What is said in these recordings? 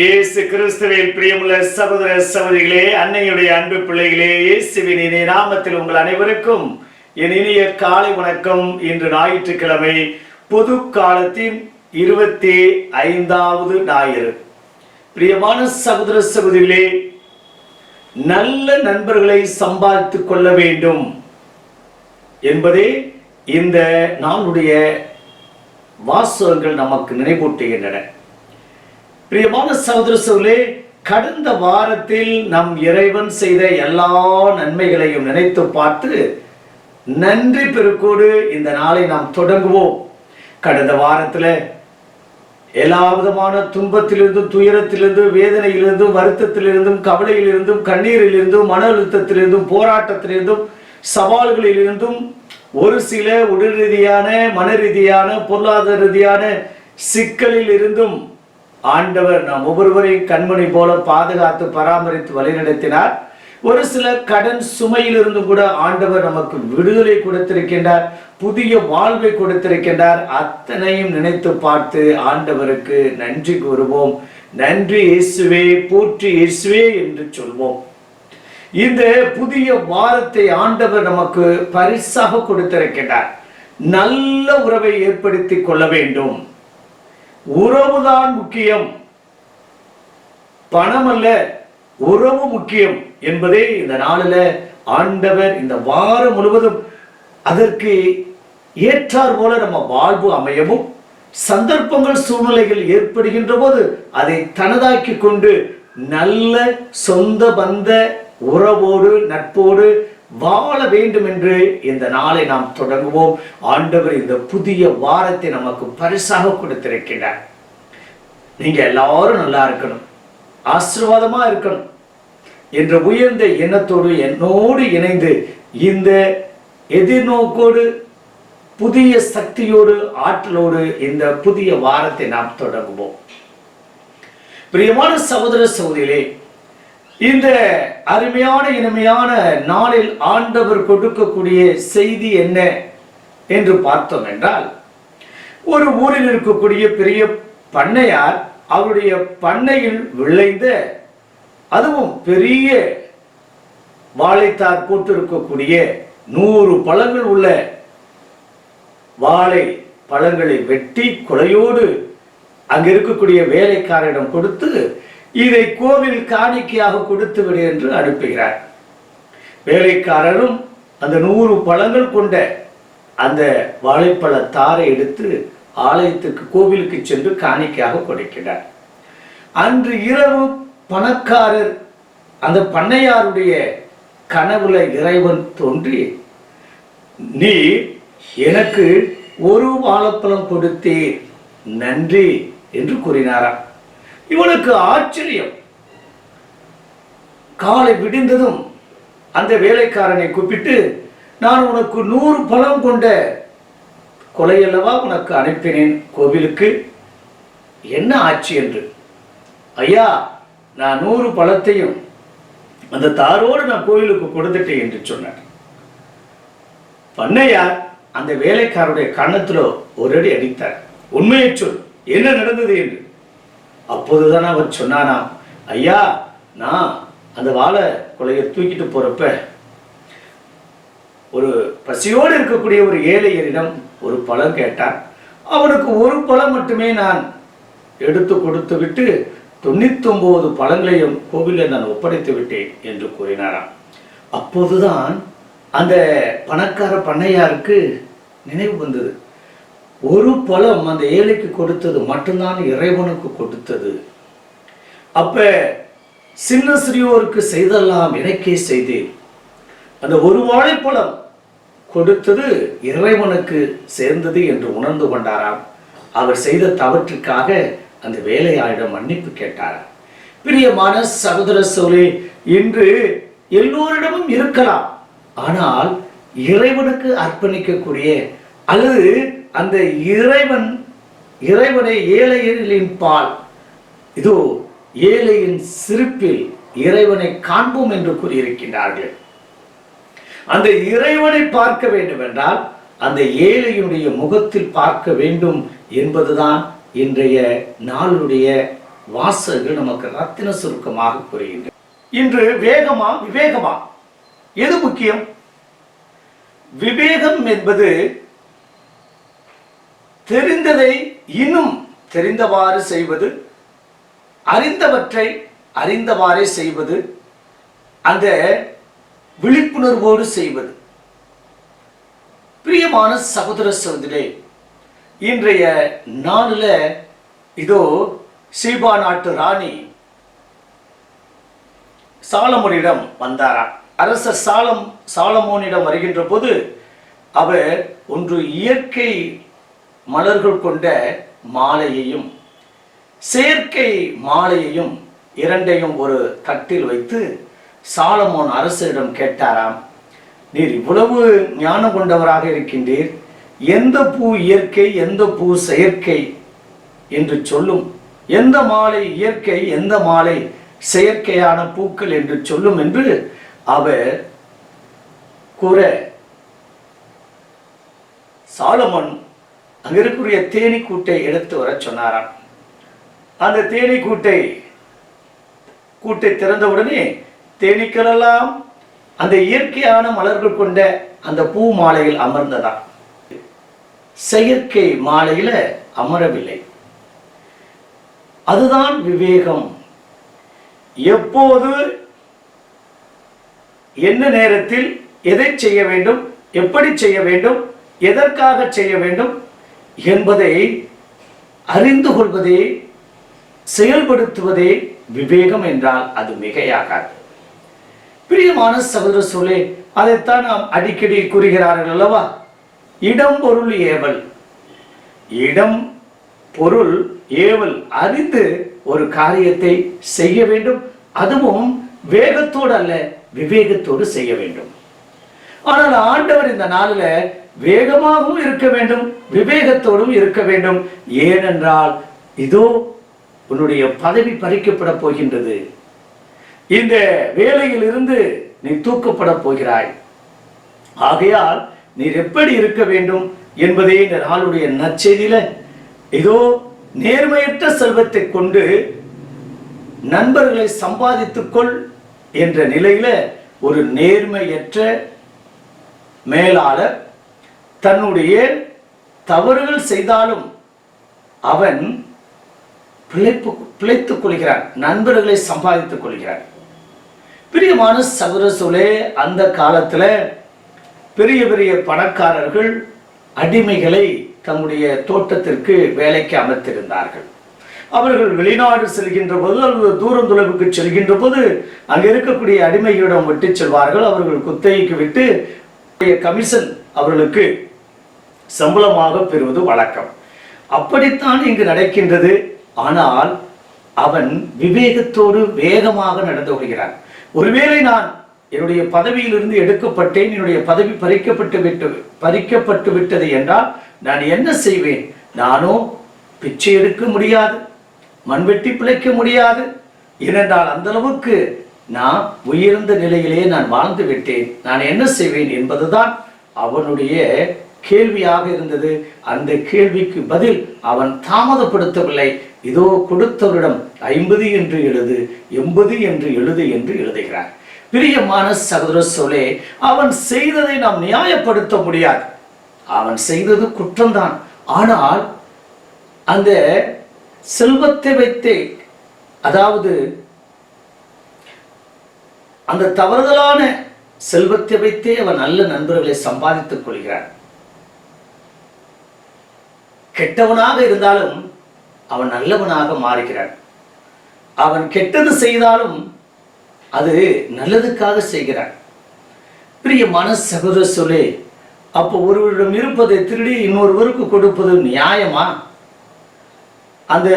இயேசு கிறிஸ்துவின் பிரியமுள்ள சகோதர சகோதரிகளே அன்னையுடைய அன்பு பிள்ளைகளே இயேசுவின் இனிய நாமத்தில் உங்கள் அனைவருக்கும் என் இனிய காலை வணக்கம். இன்று ஞாயிற்றுக்கிழமை பொது காலத்தின் இருபத்தி ஐந்தாவது ஞாயிறு. பிரியமான சகோதர சகோதரிகளே நல்ல நண்பர்களை சம்பாதித்துக் கொள்ள வேண்டும் என்பதே இந்த நாளுடைய வாசகங்கள் நமக்கு நினைவூட்டுகின்றன. பிரியமான சகோதர சோலே கடந்த வாரத்தில் நம் இறைவன் செய்த எல்லா நன்மைகளையும் நினைத்து பார்த்து நன்றி பெருக்கோடு இந்த நாளை நாம் தொடங்குவோம். கடந்த வாரத்தில் எல்லா விதமான துன்பத்திலிருந்தும் துயரத்திலிருந்தும் வேதனையிலிருந்தும் வருத்தத்திலிருந்தும் கவலையிலிருந்தும் கண்ணீரிலிருந்தும் மன அழுத்தத்திலிருந்தும் போராட்டத்திலிருந்தும் சவால்களிலிருந்தும் ஒரு சில உடல் ரீதியான மன ரீதியான பொருளாதார ரீதியான சிக்கலில் இருந்தும் ஆண்டவர் நாம் ஒவ்வொருவரையும் கண்மணி போல பாதுகாத்து பராமரித்து வழிநடத்தினார். ஒரு சில கடன் சுமையிலிருந்து கூட ஆண்டவர் நமக்கு விடுதலை கொடுத்திருக்கின்றார் புதிய வாழ்வை கொடுத்திருக்கின்றார். அத்தனையும் நினைத்து பார்த்து ஆண்டவருக்கு நன்றி கூறுவோம். நன்றி இயேசுவே போற்றி இயேசுவே என்று சொல்வோம். இந்த புதிய வாரத்தை ஆண்டவர் நமக்கு பரிசாக கொடுத்திருக்கின்றார். நல்ல உறவை ஏற்படுத்தி கொள்ள வேண்டும். உறவுதான் முக்கியம். பணம் அல்ல உறவு முக்கியம் என்பதே இந்த நாளில் ஆண்டவர் இந்த வாரம் முழுவதும் அதற்கு ஏற்றார் போல நம்ம வாழ்வு அமையவும் சந்தர்ப்பங்கள் சூழ்நிலைகள் ஏற்படுகின்ற போது அதை தனதாக்கி கொண்டு நல்ல சொந்த பந்த உறவோடு நட்போடு வாழ வேண்டும் என்று இந்த நாளை நாம் தொடங்குவோம். ஆண்டவர் இந்த புதிய வாரத்தை நமக்கு பரிசாக கொடுத்திருக்கிறார். நீங்க எல்லாரும் நல்லா இருக்கணும். ஆசீர்வாதமா இருக்கணும். என்ற உயர்ந்த எண்ணத்தோடு என்னோடு இணைந்து இந்த எதிர்நோக்கோடு புதிய சக்தியோடு ஆற்றலோடு இந்த புதிய வாரத்தை நாம் தொடங்குவோம். பிரியமான சகோதர சகோதரிகளே இந்த அருமையான இனிமையான நாளில் ஆண்டவர் கொடுக்கக்கூடிய செய்தி என்ன என்று பார்த்தோம் என்றால் ஒரு ஊரில் இருக்கக்கூடிய பெரிய பண்ணையார் அவருடைய பண்ணையில் விளைந்த அதுவும் பெரிய வாழைத்தார் போட்டிருக்கக்கூடிய நூறு பழங்கள் உள்ள வாழை பழங்களை வெட்டி கொலையோடு அங்கே இருக்கக்கூடிய வேலைக்காரரிடம் கொடுத்து இதை கோவில் காணிக்கையாக கொடுத்து விடு என்று அனுப்புகிறார். வேலைக்காரரும் அந்த நூறு பழங்கள் கொண்ட அந்த வாழைப்பழ தாரை எடுத்து ஆலயத்துக்கு கோவிலுக்கு சென்று காணிக்கையாக கொடுக்கிறார். அன்று இரவு பணக்காரர் அந்த பண்ணையாருடைய கனவுல இறைவன் தோன்றி நீ எனக்கு ஒரு வாழைப்பழம் கொடுத்தீர் நன்றி என்று கூறினாராம். இவனுக்கு ஆச்சரியம். காலை விடிந்ததும் அந்த வேலைக்காரனை கூப்பிட்டு நான் உனக்கு நூறு பழம் கொண்ட கொலையல்லவா உனக்கு அனுப்பினேன் கோவிலுக்கு? என்ன ஆச்சு என்று? ஐயா நான் நூறு பழத்தையும் அந்த தாரோடு நான் கோவிலுக்கு கொடுத்துட்டேன் என்று சொன்னார். பண்ணையார் அந்த வேலைக்காரருடைய கன்னத்தில் ஒரு அடி அடித்தார். உண்மையை சொல் என்ன நடந்தது? என்று அப்போதுதான் அவர் சொன்னானா ஐயா நான் அந்த வாழை கொலையை தூக்கிட்டு போறப்ப ஒரு பசியோடு இருக்கக்கூடிய ஒரு ஏழையரிடம் ஒரு பழம் கேட்டான். அவனுக்கு ஒரு பழம் மட்டுமே நான் எடுத்து கொடுத்து விட்டு தொண்ணூத்தொன்பது பழங்களையும் கோவிலில் நான் ஒப்படைத்து விட்டேன் என்று கூறினாராம். அப்போதுதான் அந்த பணக்கார பண்ணையாருக்கு நினைவு வந்தது. ஒரு பழம் அந்த ஏழைக்கு கொடுத்தது மட்டும்தான் இறைவனுக்கு கொடுத்தது. அப்ப சின்ன சிறியோருக்கு செய்தெல்லாம் எனக்கே செய்தேன். அந்த ஒரு வாழைப்பழம் கொடுத்தது இறைவனுக்கு சேர்ந்தது என்று உணர்ந்து கொண்டாராம். அவர் செய்த தவற்றுக்காக அந்த வேலையாளிடம் மன்னிப்பு கேட்டாராம் பிரியமான சகோதர சோழே இன்று எல்லோரிடமும் இருக்கலாம். ஆனால் இறைவனுக்கு அர்ப்பணிக்கக்கூடிய அல்லது அந்த இறைவன் இறைவனை ஏழைகளின் பால். இதோ ஏழையின் சிரிப்பில் இறைவனை காண்போம் என்று கூறியிருக்கின்றார்கள். அந்த இறைவனை பார்க்க வேண்டும் என்றால் அந்த ஏழையுடைய முகத்தில் பார்க்க வேண்டும் என்பதுதான் இன்றைய நாளுடைய வாசகர்கள் நமக்கு ரத்தின சுருக்கமாக கூறுகின்றன இன்று வேகமா விவேகமா? எது முக்கியம்? விவேகம் என்பது தெரிந்ததை இன்னும் தெரிந்தவாறு செய்வது அறிந்தவற்றை அறிந்தவாறே செய்வது அந்த விழிப்புணர்வோடு செய்வது. பிரியமான சகோதர சகோதரே இன்றைய நாளில் இதோ சீபா நாட்டு ராணி சாலமோனிடம் வந்தாராம் அரசர் சாலம் சாலமோனிடம் வருகின்ற போது அவர் ஒன்று இயற்கை மலர்கள் கொண்ட மாலையையும் செயற்கை மாலையையும் இரண்டையும் ஒரு தட்டில் வைத்து சாலமோன் அரசரிடம் கேட்டாராம் நீர் இவ்வளவு ஞானம் கொண்டவராக இருக்கின்றீர். எந்த பூ இயற்கை எந்த பூ செயற்கை? என்று சொல்லும் எந்த மாலை இயற்கை எந்த மாலை செயற்கையான பூக்கள்? என்று சொல்லும் என்று அவர் கூற சாலமன் அங்க இருக்கக்கூடிய தேனி கூட்டை எடுத்து வர சொன்னாராம். அந்த தேனி கூட்டை கூட்டை திறந்தவுடனே தேனீக்கள் எல்லாம் அந்த இயற்கையான மலர்கள் கொண்ட அந்த பூ மாலையில் அமர்ந்ததா செயற்கை மாலையில அமரவில்லை. அதுதான் விவேகம். எப்போது என்ன நேரத்தில் எதை செய்ய வேண்டும் எப்படி செய்ய வேண்டும் எதற்காக செய்ய வேண்டும் என்பதை அறிந்து கொள்வதே செயல்படுத்துவதே விவேகம் என்றால் அது மிகையாகாது. பிரியமான சகோதர சொல்லே அதைத்தான் நாம் அடிக்கடி கூறுகிறார்கள் அல்லவா? இடம் பொருள் ஏவல். இடம் பொருள் ஏவல் அறிந்து ஒரு காரியத்தை செய்ய வேண்டும். அதுவும் வேகத்தோடு அல்ல விவேகத்தோடு செய்ய வேண்டும். ஆனால் ஆண்டவர் இந்த நாளில் வேகமாகவும் இருக்க வேண்டும் விவேகத்தோடும் இருக்க வேண்டும். ஏனென்றால் இதோ உன்னுடைய பதவி பறிக்கப்பட போகின்றது. இந்த வேலையில் இருந்து நீ தூக்கப்பட போகிறாய். ஆகையால் நீர் எப்படி இருக்க வேண்டும் என்பதே இந்த நாளுடைய நற்செய்தியில இதோ நேர்மையற்ற செல்வத்தை கொண்டு நண்பர்களை சம்பாதித்துக்கொள் என்ற நிலையில ஒரு நேர்மையற்ற மேலாளர் தன்னுடைய தவறுகள் செய்தாலும் அவன் பிழைப்பு பிழைத்துக் கொள்கிறான் நண்பர்களை சம்பாதித்துக் கொள்கிறான். பிரியமான சகோதர அந்த காலத்தில் பெரிய பெரிய பணக்காரர்கள் அடிமைகளை தம்முடைய தோட்டத்திற்கு வேலைக்கு அமர்த்திருந்தார்கள் அவர்கள் வெளிநாடு செல்கின்ற போது அல்லது தூரம் தொலைவுக்கு செல்கின்ற போது அங்கே இருக்கக்கூடிய அடிமைகளிடம் விட்டு செல்வார்கள். அவர்கள் குத்தகைக்கு விட்டு கமிஷன் அவர்களுக்கு சம்பளமாக பெறுவது வழக்கம். அப்படித்தான் இங்கு நடக்கின்றது. ஆனால் அவன் விவேகத்தோடு வேகமாக நடந்து கொள்கிறான். ஒருவேளை நான் என்னுடைய பதவியிலிருந்து எடுக்கப்பட்டேன் என்னுடைய பதவி பறிக்கப்பட்டு விட்டு பறிக்கப்பட்டு விட்டது என்றால் நான் என்ன செய்வேன்? நானோ பிச்சை எடுக்க முடியாது மண்வெட்டி பிழைக்க முடியாது. ஏனென்றால் அந்த அளவுக்கு நான் உயர்ந்த நிலையிலேயே நான் வாழ்ந்து விட்டேன். நான் என்ன செய்வேன் என்பதுதான் அவனுடைய கேள்வியாக இருந்தது. அந்த கேள்விக்கு பதில் அவன் தாமதப்படுத்தவில்லை. இதோ கொடுத்தவரிடம் ஐம்பது என்று எழுது எண்பது என்று எழுது என்று எழுதுகிறார். பிரியமான சகோதர சொல்லே அவன் செய்ததை நாம் நியாயப்படுத்த முடியாது. அவன் செய்தது குற்றம்தான். ஆனால் அந்த செல்வத்தை வைத்தே அதாவது அந்த தவறுதலான செல்வத்தை வைத்தே அவன் நல்ல நண்பர்களை சம்பாதித்துக் கொள்கிறான். கெட்டவனாக இருந்தாலும் அவன் நல்லவனாக மாறுகிறான். அவன் கெட்டது செய்தாலும் அது நல்லதுக்காக செய்கிறான். பிரியமான சகோதர சொல்லே அப்போ ஒருவரிடம் இருப்பதை திருடி இன்னொருவருக்கு கொடுப்பது நியாயமா? அந்த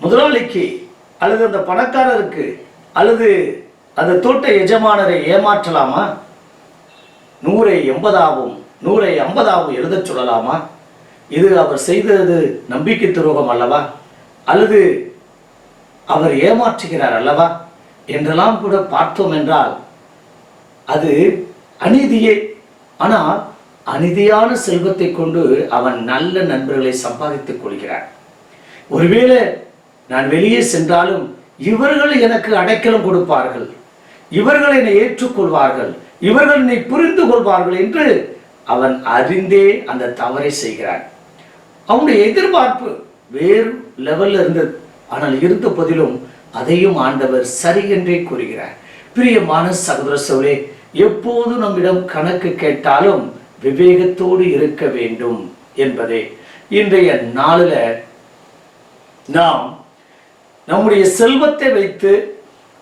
முதலாளிக்கு அல்லது அந்த பணக்காரருக்கு அல்லது அந்த தோட்ட எஜமானரை ஏமாற்றலாமா? நூறை எண்பதாகவும் நூறை ஐம்பதாகவும் எழுதச் சொல்லலாமா? இது அவர் செய்தது நம்பிக்கை துரோகம் அல்லவா? அல்லது அவர் ஏமாற்றுகிறார் அல்லவா? என்றெல்லாம் கூட பார்த்தோம் என்றால் அது அநீதியே. ஆனால் அநீதியான செல்வத்தை கொண்டு அவன் நல்ல நண்பர்களை சம்பாதித்துக் கொள்கிறான். ஒருவேளை நான் வெளியே சென்றாலும் இவர்கள் எனக்கு அடைக்கலம் கொடுப்பார்கள். இவர்கள் என்னை ஏற்றுக்கொள்வார்கள் இவர்கள் என்னை புரிந்து கொள்வார்கள் என்று அவன் அறிந்தே அந்த தவறை செய்கிறான். அவனுடைய எதிர்பார்ப்பு வேறு லெவல்ல இருந்தது. ஆனால் இருந்த போதிலும் அதையும் ஆண்டவர் சரி என்றே கூறுகிறார். பிரியமான சகோதர சோழே எப்போது நம்மிடம் கணக்கு கேட்டாலும் விவேகத்தோடு இருக்க வேண்டும் என்பதே. இன்றைய நாளில் நாம் நம்முடைய செல்வத்தை வைத்து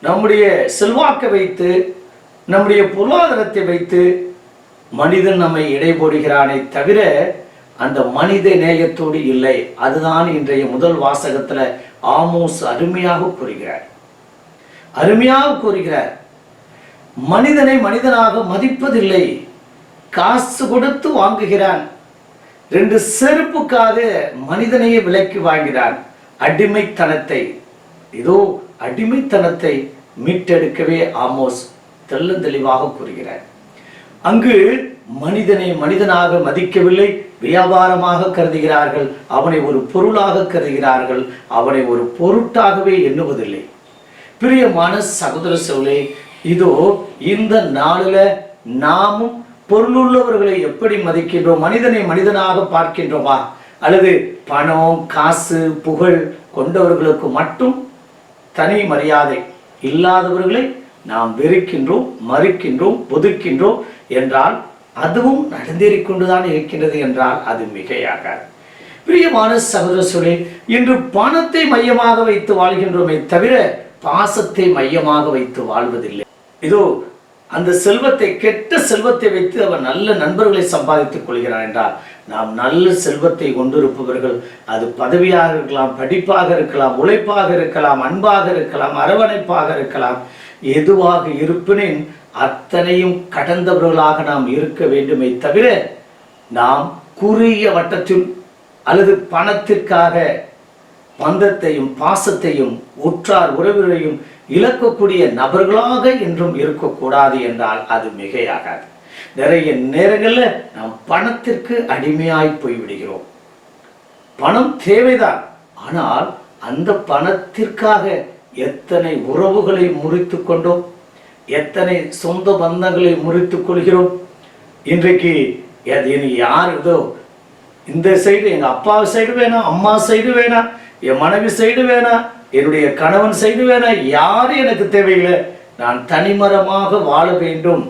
நம்முடைய செல்வாக்கை வைத்து நம்முடைய பொருளாதாரத்தை வைத்து மனிதன் நம்மை இடை போடுகிறானே தவிர அந்த மனித நேயத்தோடு இல்லை. அதுதான் இன்றைய முதல் வாசகத்தில் ஆமோஸ் அருமையாக கூறுகிறார். அருமையாக கூறுகிறார். மனிதனை மனிதனாக மதிப்பதில்லை. காசு கொடுத்து வாங்குகிறான். ரெண்டு செருப்புக்காக மனிதனையே விலைக்கு வாங்கிறான். அடிமைத்தனத்தை. இதோ அடிமைத்தனத்தை மீட்டெடுக்கவே ஆமோஸ் தெள்ளந்தெளிவாக கூறுகிறார். அங்கு மனிதனை மனிதனாக மதிக்கவில்லை வியாபாரமாக கருதுகிறார்கள் அவனை ஒரு பொருளாக கருதுகிறார்கள் அவனை ஒரு பொருட்டாகவே எண்ணுவதில்லை. பிரியமான சகோதர சோழே இதோ இந்த நாளில் நாமும் பொருளுள்ளவர்களை எப்படி மதிக்கின்றோம்? மனிதனை மனிதனாக பார்க்கின்றோமா? அல்லது பணம் காசு புகழ் கொண்டவர்களுக்கு மட்டும் தனி மரியாதை இல்லாதவர்களை நாம் வெறுக்கின்றோம் மறுக்கின்றோம் ஒதுக்கின்றோம் என்றால் அதுவும் நடந்தேறிக் கொண்டுதான் இருக்கின்றது என்றால் அது மிகையாகாது. பிரியமான சகோதர இன்று பணத்தை மையமாக வைத்து வாழ்கின்றோமே தவிர பாசத்தை மையமாக வைத்து வாழ்வதில்லை. இதோ அந்த செல்வத்தை கெட்ட செல்வத்தை வைத்து அவன் நல்ல நண்பர்களை சம்பாதித்துக் கொள்கிறான் என்றால் நாம் நல்ல செல்வத்தை கொண்டிருப்பவர்கள் அது பதவியாக இருக்கலாம் படிப்பாக இருக்கலாம் உழைப்பாக இருக்கலாம் அன்பாக இருக்கலாம் அரவணைப்பாக இருக்கலாம் எதுவாக இருப்பினின் அத்தனையும் கடந்தவர்களாக நாம் இருக்க வேண்டுமே தவிர நாம் குறுகிய வட்டத்தில் அல்லது பணத்திற்காக பந்தத்தையும் பாசத்தையும் உற்றார் உறவுகளையும் இழக்கக்கூடிய நபர்களாக என்றும் இருக்கக்கூடாது என்றால் அது மிகையாகாது. நிறைய நேரங்களில் நாம் பணத்திற்கு அடிமையாய் போய்விடுகிறோம். பணம் தேவைதான். ஆனால் அந்த பணத்திற்காக எத்தனை உறவுகளை முறித்து கொண்டோம்? எத்தனை சொந்த பந்தங்களை முறித்துக் கொள்கிறோம்? இன்றைக்கு அது யார் இதோ இந்த சைடு எங்க அப்பா சைடு வேணாம் அம்மா சைடு வேணாம். என் மனைவி சைடு வேணாம் என்னுடைய கணவன் சைடு வேணாம் யாரும் எனக்கு தேவையில்லை. நான் தனிமரமாக வாழ வேண்டும்.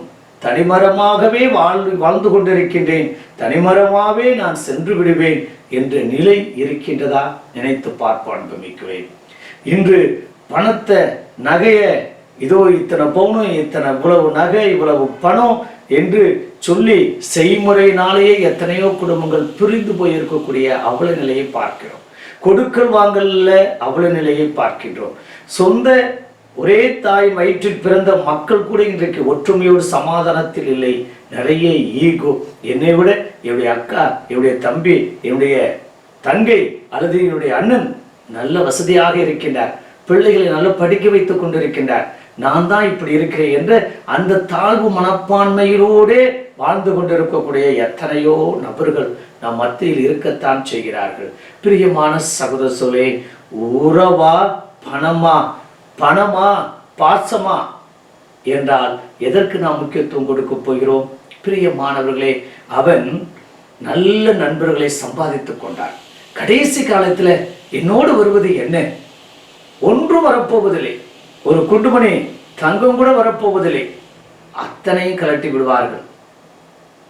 தனிமரமாகவே வாழ் வாழ்ந்து கொண்டிருக்கின்றேன். தனிமரமாகவே நான் சென்று விடுவேன் என்ற நிலை இருக்கின்றதா? நினைத்து பார்ப்பான் மிக்குவேன் இன்று பணத்தை நகையை இதோ இத்தனை பவுனும் இத்தனை இவ்வளவு நகை இவ்வளவு பணம் என்று சொல்லி செய்முறையினாலேயே எத்தனையோ குடும்பங்கள் பிரிந்து போய் இருக்கக்கூடிய நிலையை பார்க்கிறோம். கொடுக்கல் வாங்கல்ல அவ்வளவு நிலையை பார்க்கின்றோம். சொந்த ஒரே தாய் வயிற்றில் பிறந்த மக்கள் கூட இன்றைக்கு ஒற்றுமையோடு சமாதானத்தில் இல்லை. நிறைய ஈகோ. என்னை விட என்னுடைய அக்கா என்னுடைய தம்பி என்னுடைய தங்கை அல்லது என்னுடைய அண்ணன் நல்ல வசதியாக இருக்கின்றார். பிள்ளைகளை நல்லா படிக்க வைத்துக் கொண்டிருக்கின்றார். நான் தான் இப்படி இருக்கிறேன் என்ற அந்த தாழ்வு மனப்பான்மையிலோடே வாழ்ந்து கொண்டிருக்கக்கூடிய எத்தனையோ நபர்கள் நம் மத்தியில் இருக்கத்தான் செய்கிறார்கள். பிரியமான சகோதரே உறவா பணமா பணமா பாசமா என்றால் எதற்கு நாம் முக்கியத்துவம் கொடுக்க போகிறோம்? பிரியமானவர்களே அவன் நல்ல நண்பர்களை சம்பாதித்துக் கொண்டான். கடைசி காலத்துல என்னோடு வருவது என்ன? ஒன்றும் வரப்போவதில்லை. ஒரு குண்டுமணி தங்கம் கூட வரப்போவதில்லை. அத்தனையும் கலட்டி விடுவார்கள்.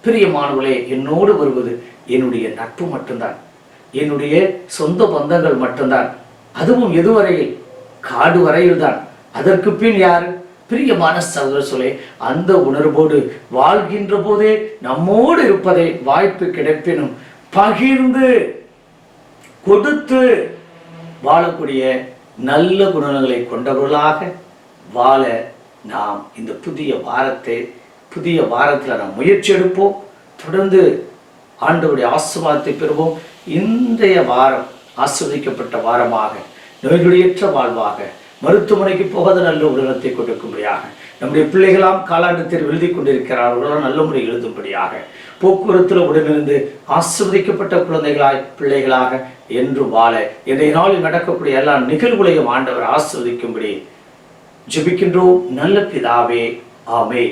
பிரியமானவர்களே என்னோடு வருவது என்னுடைய நட்பு மட்டும்தான் என்னுடைய சொந்த பந்தங்கள் மட்டும்தான். அதுவும் எதுவரையில்? காடு வரையில் தான் அதற்கு பின் யார்? பிரியமான சகோதர அந்த உணர்வோடு வாழ்கின்ற போதே நம்மோடு இருப்பதை வாய்ப்பு கிடைப்பினும் பகிர்ந்து கொடுத்து வாழக்கூடிய நல்ல குணங்களை கொண்டவர்களாக வாழ நாம் இந்த புதிய வாரத்தை புதிய வாரத்தில் நாம் முயற்சி எடுப்போம். தொடர்ந்து ஆண்டவருடைய ஆசிர்வாதத்தை பெறுவோம். இன்றைய வாரம் ஆஸ்வதிக்கப்பட்ட வாரமாக நோய்கொடியற்ற வாழ்வாக மருத்துவமனைக்கு போகாத நல்ல உடலத்தை கொடுக்கும்படியாக நம்முடைய பிள்ளைகளாம் காலாண்டு தேர்வு எழுதி கொண்டிருக்கிறார்களோ நல்ல முறை எழுதும்படியாக போக்குவரத்தில் உடனிருந்து ஆசிர்வதிக்கப்பட்ட குழந்தைகளாய் பிள்ளைகளாக என்று வாழ இன்றைய நாளில் நடக்கக்கூடிய எல்லா நிகழ்வுகளையும் ஆண்டவர் ஆசிர்வதிக்கும்படி ஜெபிக்கின்றோம். நல்ல பிதாவே ஆமே